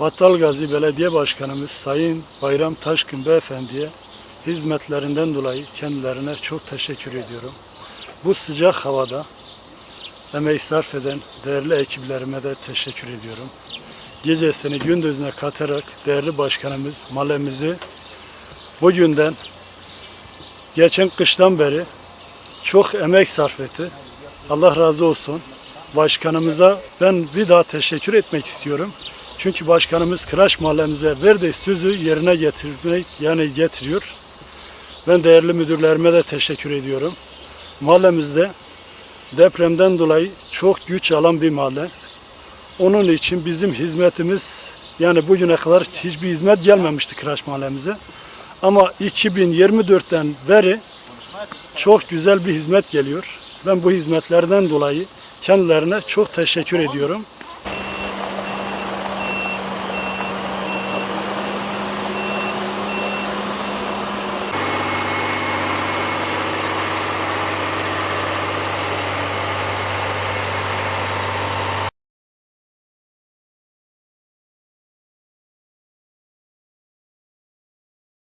Battalgazi Belediye Başkanımız Sayın Bayram Taşkın Beyefendi'ye hizmetlerinden dolayı kendilerine çok teşekkür ediyorum. Bu sıcak havada emeği sarf eden değerli ekiplerime de teşekkür ediyorum. Gecesini gündüzüne katarak değerli başkanımız mahallemizi bugünden geçen kıştan beri çok emek sarf etti. Allah razı olsun. Başkanımıza ben bir daha teşekkür etmek istiyorum. Çünkü başkanımız Kıraç mahallemize verdiği sözü yerine getirmek yani getiriyor. Ben değerli müdürlerime de teşekkür ediyorum. Mahallemizde depremden dolayı çok güç alan bir mahalle. Onun için bizim hizmetimiz yani bugüne kadar hiçbir hizmet gelmemişti Kıraç mahallemize. Ama 2024'ten beri çok güzel bir hizmet geliyor. Ben bu hizmetlerden dolayı kendilerine çok teşekkür ediyorum.